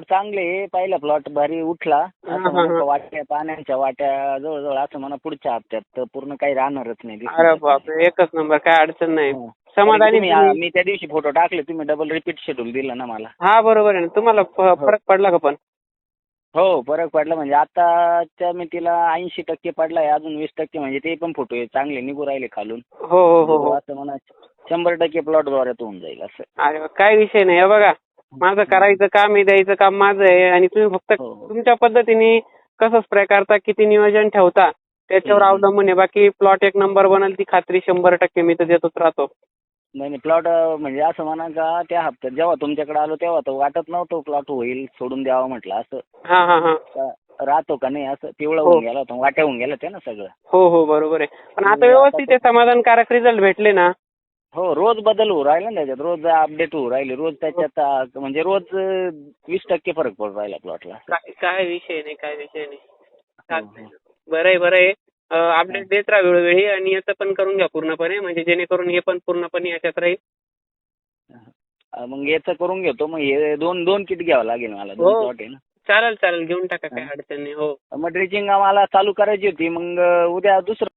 चांगले. पहिला प्लॉट भारी उठला. हा, असं हा, म्हणू हा. का वाट्या पाण्याच्या वाट्या जवळजवळ असं म्हणा पुढच्या हप्त्यात. तर पूर्ण काही राहणारच नाही अरे बापरे एकच नंबर काय अडचण नाही. हो. समाधानी तुम्ही- मी त्या दिवशी फोटो टाकले तुम्ही डबल रिपीट शेड्यूल दिलं ना मला. हा बरोबर आहे ना. तुम्हाला फ- फरक पडला का पण? हो फरक पडला म्हणजे आताच्या मी तिला ऐंशी टक्के पडलाय अजून वीस टक्के म्हणजे ते पण फोटो चांगले निघू राहिले खालून. हो हो हो हो. असं म्हणा शंभर टक्के प्लॉट द्वारात होऊन जाईल असं. अरे वा, काय विषय नाही. हे बघा माझं करायचं काम आहे द्यायचं काम माझं आहे आणि तुम्ही फक्त हो, हो. तुमच्या पद्धतीने कसं स्प्रे करता किती नियोजन ठेवता त्याच्यावर. अवलंबून आहे. बाकी प्लॉट एक नंबर बनल ती खात्री शंभर टक्के मी तर देतच राहतो. नाही नाही प्लॉट म्हणजे असं म्हणा का त्या हप्त्यात जेव्हा तुमच्याकडे आलो तेव्हा तर वाटत नव्हतं प्लॉट होईल सोडून द्यावं म्हटलं असं. हा हा हा. का राहतो का नाही असं पिवळं हो. होऊन गेला होता वाट्या होऊन गेलं ते ना सगळं. हो हो बरोबर आहे. पण आता तुम्ही व्यवस्थित आहे समाधानकारक रिझल्ट भेटले ना. हो रोज बदल होऊ राहिला ना त्याच्यात. रोज अपडेट होऊ राहिले. रोज त्याच्यात अं, म्हणजे रोज वीस टक्के फरक पडू राहिला प्लॉटला काय काय विषय नाही काय विषय नाही. चालतंय. हो, बरं आहे बरं आहे अपडेट देत राहा वेळोवेळी आणि याचं पण करून घ्या पूर्णपणे. म्हणजे जेणेकरून हे पण पूर्णपणे याच्यात राहील. मग याचं करून घेतो. मग हे दोन दोन किट घ्यावं लागेल मला. दोन हो. प्लॉट आहे ना. चालेल चालेल. घेऊन टाका काय हा. अडचण नाही. हो. मग ड्रिचिंग आम्हाला चालू करायची होती. मग उद्या दुसरं